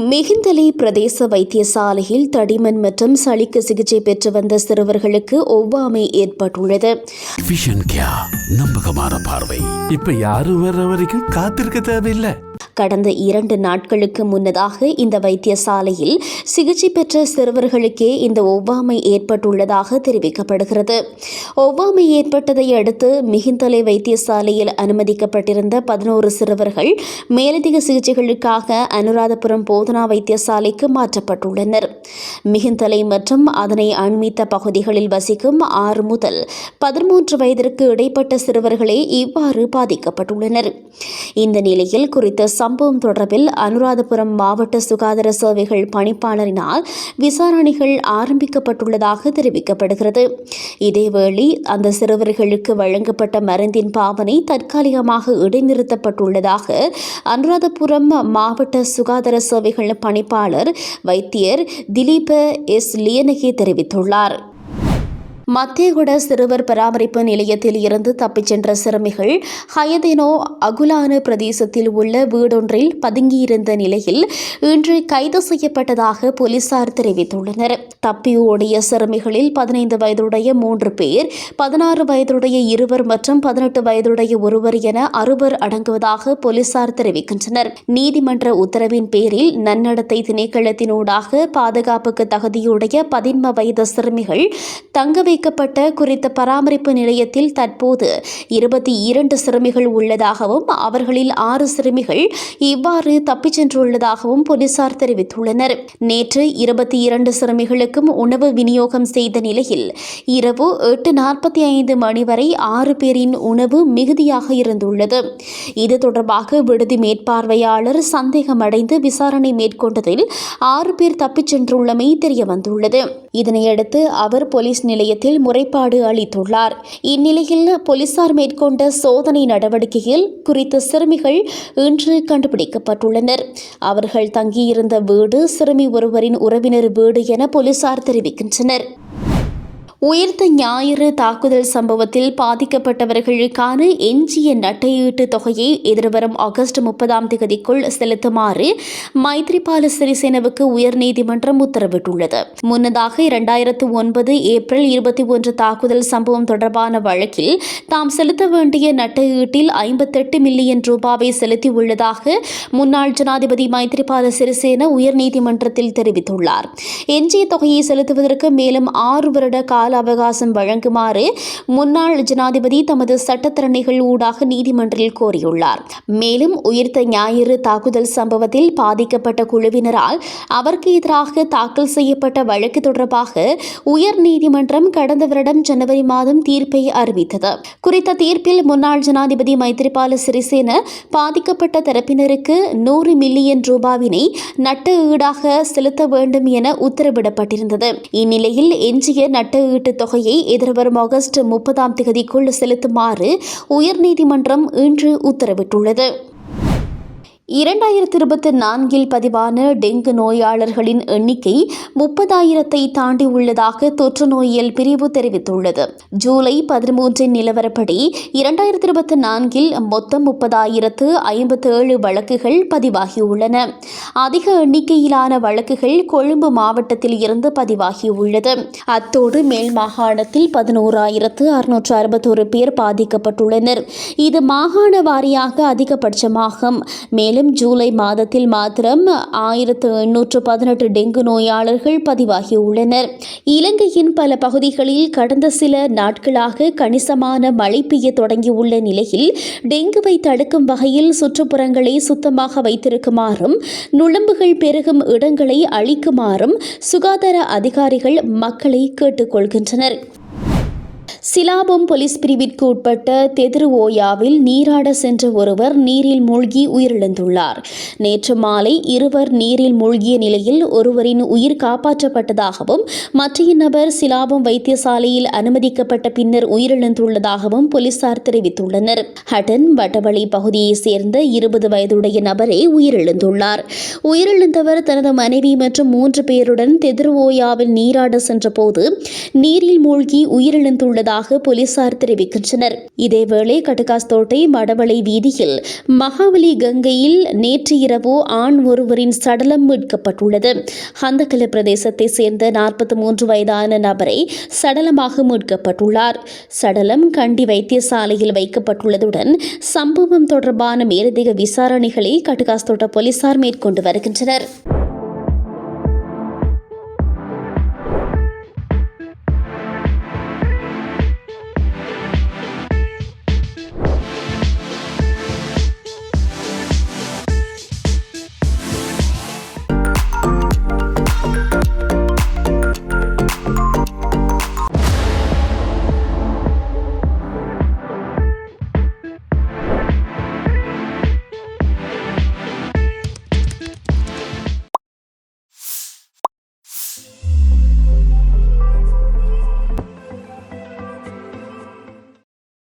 மிகுந்தலை பிரதேச வைத்தியசாலையில் தடிமன் மற்றும் சளிக்கு சிகிச்சை பெற்று வந்த சிறுவர்களுக்கு ஒவ்வாமை ஏற்பட்டுள்ளது. நம்பகமான பார்வை. இப்ப யாரும் வர்ற வரைக்கும் காத்திருக்க தேவையில்லை. கடந்த இரண்டு நாட்களுக்கு முன்னதாக இந்த வைத்தியசாலையில் சிகிச்சை பெற்ற சிறுவர்களுக்கே இந்த ஒவ்வாமை ஏற்பட்டுள்ளதாக தெரிவிக்கப்படுகிறது. ஒவ்வாமை ஏற்பட்டதை அடுத்து மிகிந்தலை வைத்தியசாலையில் அனுமதிக்கப்பட்டிருந்த பதினோரு சிறுவர்கள் மேலதிக சிகிச்சைகளுக்காக அனுராதபுரம் போதனா வைத்தியசாலைக்கு மாற்றப்பட்டுள்ளனர். மிகுந்தலை மற்றும் அதனை அண்மித்த பகுதிகளில் வசிக்கும் ஆறு முதல் பதிமூன்று வயதிற்கு இடைப்பட்ட சிறுவர்களே இவ்வாறு பாதிக்கப்பட்டுள்ளனர். இந்த நிலையில் குறித்த சம்பவம் தொடர்பில் அனுராதபுரம் மாவட்ட சுகாதார சேவைகள் பணிப்பாளரினால் விசாரணைகள் ஆரம்பிக்கப்பட்டுள்ளதாக தெரிவிக்கப்படுகிறது. இதேவேளை அந்த சிறுவர்களுக்கு வழங்கப்பட்ட மருந்தின் பாவனை தற்காலிகமாக இடைநிறுத்தப்பட்டுள்ளதாக அனுராதபுரம் மாவட்ட சுகாதார சேவைகள் பணிப்பாளர் வைத்தியர் திலீப எஸ் லியனகே தெரிவித்துள்ளார். மத்தியகுட சிறுவர் பராமரிப்பு நிலையத்தில் இருந்து தப்பிச் சென்ற சிறுமிகள் ஹயதேனோ அகுலான பிரதேசத்தில் உள்ள வீடொன்றில் பதுங்கியிருந்த நிலையில் இன்று கைது செய்யப்பட்டதாக போலீசார் தெரிவித்துள்ளனர். தப்பி ஓடிய சிறுமிகளில் பதினைந்து வயதுடைய மூன்று பேர் பதினாறு வயதுடைய இருவர் மற்றும் பதினெட்டு வயதுடைய ஒருவர் என அறுவர் அடங்குவதாக போலீசார் தெரிவிக்கின்றனர். நீதிமன்ற உத்தரவின் பேரில் நன்னடத்தை திணைக்களத்தினூடாக பாதுகாப்புக்கு தகுதியுடைய பதின்ம வயது சிறுமிகள் தங்க வைக்கப்பட்ட குறித்த பராமரிப்பு நிலையத்தில் தற்போது இருபத்தி இரண்டு சிறுமிகள் உள்ளதாகவும் அவர்களில் ஆறு சிறுமிகள் இவ்வாறு தப்பிச் சென்றுள்ளதாகவும் போலீசார் தெரிவித்துள்ளனர். நேற்று இருபத்தி இரண்டு சிறுமிகளுக்கும் உணவு விநியோகம் செய்த நிலையில் இரவு எட்டு நாற்பத்தி ஐந்து மணி வரை ஆறு பேரின் உணவு மிகுதியாக இருந்துள்ளது. இது தொடர்பாக விடுதி மேற்பார்வையாளர் சந்தேகமடைந்து விசாரணை மேற்கொண்டதில் ஆறு பேர் தப்பிச் சென்றுள்ளமை தெரியவந்துள்ளது. இதனையடுத்து அவர் போலீஸ் நிலையத்தில் முறைப்பாடு அளித்துள்ளார். இந்நிலையில் போலீசார் மேற்கொண்ட சோதனை நடவடிக்கையில் குறித்த சிறுமிகள் இன்று கண்டுபிடிக்கப்பட்டுள்ளனர். அவர்கள் தங்கியிருந்த வீடு சிறுமி ஒருவரின் உறவினர் வீடு என போலீசார் தெரிவிக்கின்றனர். உயிர்த்த ஞாயிறு தாக்குதல் சம்பவத்தில் பாதிக்கப்பட்டவர்களுக்கான எஞ்சிய நட்டையீட்டு தொகையை எதிர்வரும் ஆகஸ்ட் முப்பதாம் தேதிக்குள் செலுத்துமாறு மைத்ரிபால சிறிசேனவுக்கு உயர்நீதிமன்றம் உத்தரவிட்டுள்ளது. முன்னதாக இரண்டாயிரத்து ஒன்பது ஏப்ரல் இருபத்தி ஒன்று தாக்குதல் சம்பவம் தொடர்பான வழக்கில் தாம் செலுத்த வேண்டிய நட்டையீட்டில் ஐம்பத்தெட்டு மில்லியன் ரூபாவை செலுத்தியுள்ளதாக முன்னாள் ஜனாதிபதி மைத்ரிபால சிறிசேன உயர்நீதிமன்றத்தில் தெரிவித்துள்ளார். எஞ்சிய தொகையை செலுத்துவதற்கு மேலும் ஆறு வருட கால அவகாசம் வழங்குமாறு முன்னாள் ஜனாதிபதி தமது சட்டத்தரணிகள் ஊடாக நீதிமன்றில் கோரியுள்ளார். மேலும் உயிர்த்த ஞாயிறு தாக்குதல் சம்பவத்தில் பாதிக்கப்பட்ட குழுவினரால் அவருக்கு எதிராக தாக்கல் செய்யப்பட்ட வழக்கு தொடர்பாக உயர் நீதிமன்றம் கடந்த வருடம் ஜனவரி மாதம் தீர்ப்பை அறிவித்தது. குறித்த தீர்ப்பில் முன்னாள் ஜனாதிபதி மைத்திரிபால சிறிசேன பாதிக்கப்பட்ட தரப்பினருக்கு நூறு மில்லியன் ரூபாவினை நட்ட ஈடாக செலுத்த வேண்டும் என உத்தரவிடப்பட்டிருந்தது. இந்நிலையில் எஞ்சிய நட்ட ஈட்டுத் தொகையை எதிர்வரும் ஆகஸ்ட் முப்பதாம் தேதிக்குள் செலுத்துமாறு உயர்நீதிமன்றம் இன்று உத்தரவிட்டுள்ளது. இரண்டாயிரத்தி இருபத்தி நான்கில் பதிவான டெங்கு நோயாளர்களின் எண்ணிக்கை முப்பதாயிரத்தை தாண்டி உள்ளதாக தொற்று நோயியல் பிரிவு தெரிவித்துள்ளது. ஜூலை பதிமூன்றின் நிலவரப்படி இரண்டாயிரத்தி இருபத்தி நான்கில் மொத்தம் முப்பதாயிரத்து ஐம்பத்தி ஏழு வழக்குகள் பதிவாகியுள்ளன. அதிக எண்ணிக்கையிலான வழக்குகள் கொழும்பு மாவட்டத்தில் இருந்து பதிவாகியுள்ளது. அத்தோடு மேல் மாகாணத்தில் பதினோராயிரத்து அறுநூற்று அறுபத்தோரு பேர் பாதிக்கப்பட்டுள்ளனர். இது மாகாண வாரியாக அதிகபட்சமாகும். மேலும் ஜூலை மாதத்தில் மாத்திரம் ஆயிரத்து எண்ணூற்று பதினெட்டு டெங்கு நோயாளர்கள் பதிவாகியுள்ளனர். இலங்கையின் பல பகுதிகளில் கடந்த சில நாட்களாக கணிசமான மழை பெய்ய தொடங்கியுள்ள நிலையில் டெங்குவை தடுக்கும் வகையில் சுற்றுப்புறங்களை சுத்தமாக வைத்திருக்குமாறும் நுழம்புகள் பெருகும் இடங்களை அழிக்குமாறும் சுகாதார அதிகாரிகள் மக்களை கேட்டுக்கொள்கின்றனர். சிலாபம் போலீஸ் பிரிவிற்கு உட்பட்ட தெதிரு ஓயாவில் நீராட சென்ற ஒருவர் நீரில் மூழ்கி உயிரிழந்துள்ளார். நேற்று மாலை இருவர் நீரில் மூழ்கிய நிலையில் ஒருவரின் உயிர் காப்பாற்றப்பட்டதாகவும் மற்றைய நபர் சிலாபம் வைத்தியசாலையில் அனுமதிக்கப்பட்ட பின்னர் உயிரிழந்துள்ளதாகவும் போலீசார் தெரிவித்துள்ளனர். ஹட்டன் வட்டவழி பகுதியைச் சேர்ந்த இருபது வயதுடைய நபரே உயிரிழந்துள்ளார். உயிரிழந்தவர் தனது மனைவி மற்றும் மூன்று பேருடன் தெதிரு ஓயாவில் நீராட சென்றபோது நீரில் மூழ்கி உயிரிழந்துள்ளதாக உள்ளதாக போலீசார் தெரிவிக்கின்றனர். இதேவேளை கட்டுகாஸ்தோட்டை மடவளை வீதியில் மகாவலி கங்கையில் நேற்று இரவு ஆண் ஒருவரின் சடலம் மீட்கப்பட்டுள்ளது. ஹந்தகல பிரதேசத்தை சேர்ந்த நாற்பத்தி மூன்று வயதான நபரை சடலமாக மீட்கப்பட்டுள்ளார். சடலம் கண்டி வைத்தியசாலையில் வைக்கப்பட்டுள்ளதுடன் சம்பவம் தொடர்பான மேலதிக விசாரணைகளை கட்டுகாஸ்தோட்ட போலீசார் மேற்கொண்டு வருகின்றனர்.